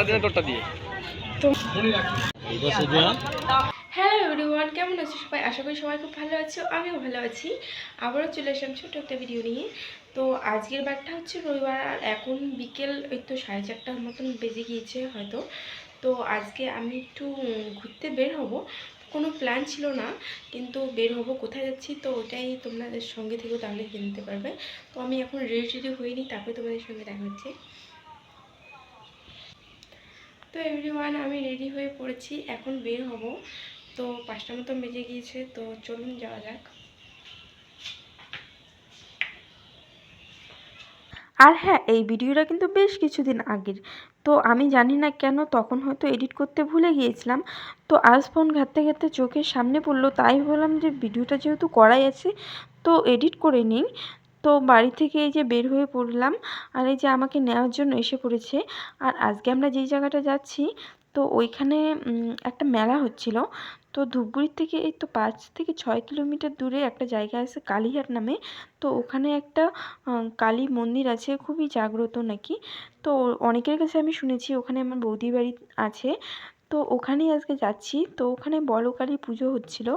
আমারটা দিয়ে তোরটা দিয়ে। হ্যালো এভরিওয়ান, কেমন আছো সবাই? আশা করি সবাই খুব ভালো আছো, আমিও ভালো আছি। আবারও চলে আসলাম ছোটো একটা ভিডিও নিয়ে। তো আজকের বারটা হচ্ছে রবিবার, আর এখন বিকেল ওই তো সাড়ে চারটার মতন বেজে গিয়েছে হয়তো। তো আজকে আমি একটু ঘুরতে বের হব। কোনো প্ল্যান ছিল না, কিন্তু বের হব, কোথায় যাচ্ছি, তো ওটাই তোমাদের সঙ্গে থেকেও তাহলে জানতে পারবে। তো আমি এখন রেডি টেডি হইনি, তারপরে তোমাদের সঙ্গে দেখা হচ্ছে। তো এভরিওয়ান আমি রেডি হয়ে পড়েছি, এখন বের হব। তো পাঁচটা মতো বেজে গিয়েছে, তো চলুন যাওয়া যাক। আর হ্যাঁ এই ভিডিওটা কিন্তু বেশ কিছুদিন আগের। তো আমি জানি না কেন, তখন হয়তো এডিট করতে ভুলে গিয়েছিলাম। তো আজ ফোন ঘাঁটতে ঘাঁটতে চোখের সামনে পড়ল, তাই বললাম যে ভিডিওটা যেহেতু করাই আছে, তো এডিট করে নিই। তো বাড়ি থেকে এই যে বের হয়ে পড়লাম আর এই যে আমাকে নেওয়ার জন্য এসে পড়েছে। আর আজকে আমরা যেই জায়গাটা যাচ্ছি, তো ওইখানে একটা মেলা হচ্ছিল। তো ধূপগুড়ির থেকে এই তো পাঁচ থেকে ছয় কিলোমিটার দূরে একটা জায়গা আছে কালীহাট নামে। তো ওখানে একটা কালী মন্দির আছে, খুবই জাগ্রত নাকি। তো অনেকের কাছে আমি শুনেছি ওখানে আমার বৌদি বাড়ি আছে। তো ওখানেই আজকে যাচ্ছি। তো ওখানে বড় কালী পুজো হচ্ছিল।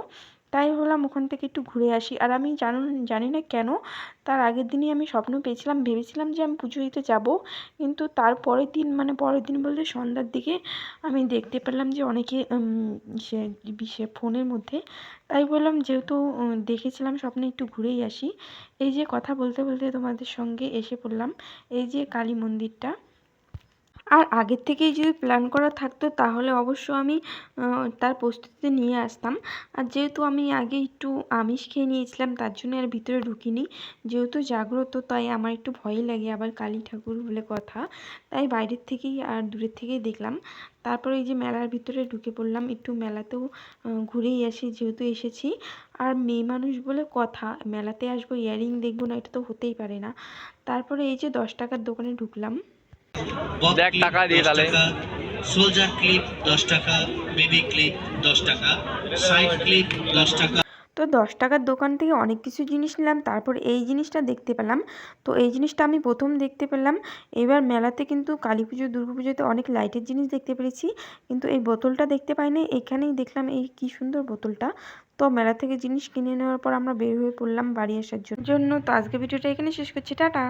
তাই ভাবলাম ওখান থেকে একটু ঘুরে আসি। আর আমি জানো, জানি না কেন, তার আগের দিনই আমি স্বপ্ন পেয়েছিলাম, ভেবেছিলাম যে আমি পুজো দিতে যাব। কিন্তু তার পরের দিন মানে পরের দিন বলতে সন্ধ্যার দিকে আমি দেখতে পেলাম যে অনেকে সে ফোনের মধ্যে। তাই বললাম যেহেতু দেখেছিলাম স্বপ্নে একটু ঘুরেই আসি। এই যে কথা বলতে বলতে তোমাদের সঙ্গে এসে পড়লাম। এই যে কালী মন্দিরটা। আর আগের থেকেই যদি প্ল্যান করা থাকতো, তাহলে অবশ্য আমি তার প্রস্তুতি নিয়ে আসতাম। আর যেহেতু আমি আগে একটু আমিষ খেয়ে নিয়েছিলাম, তার জন্য আর ভিতরে ঢুকিনি। যেহেতু জাগ্রত, তাই আমার একটু ভয়ই লাগে আবার কালী ঠাকুর বলে কথা। তাই বাইরের থেকেই আর দূরের থেকেই দেখলাম। তারপরে এই যে মেলার ভিতরে ঢুকে পড়লাম, একটু মেলাতেও ঘুরেই আসি যেহেতু এসেছি। আর মেয়ে মানুষ বলে কথা, মেলাতে আসব, ইয়ারিং দেখব না, এটা তো হতেই পারে না। তারপরে এই যে দশ টাকার দোকানে ঢুকলাম। দেখ টাকা দিয়ে তাহলে। সোলজার ক্লিপ দশ টাকা বেবি ক্লিপ দশ টাকা সাইড ক্লিপ দশ টাকা। তো দশ টাকার দোকান থেকে অনেক কিছু জিনিস নিলাম তারপর এই জিনিসটা দেখতে পেলাম। তো এই জিনিসটা আমি প্রথম দেখতে পেলাম। এবার মেলাতে কিন্তু কালী পুজো দুর্গা পুজোতে অনেক লাইটের জিনিস দেখতে পেরেছি। কিন্তু এই বোতলটা দেখতে পাইনি এখানেই দেখলাম এই কি সুন্দর বোতলটা। তো মেলা থেকে জিনিস কিনে নেওয়ার পর আমরা বের হয়ে পড়লাম বাড়ি আসার জন্য। জন্য তো আজকে ভিডিওটা এখানে শেষ করছি টাটা।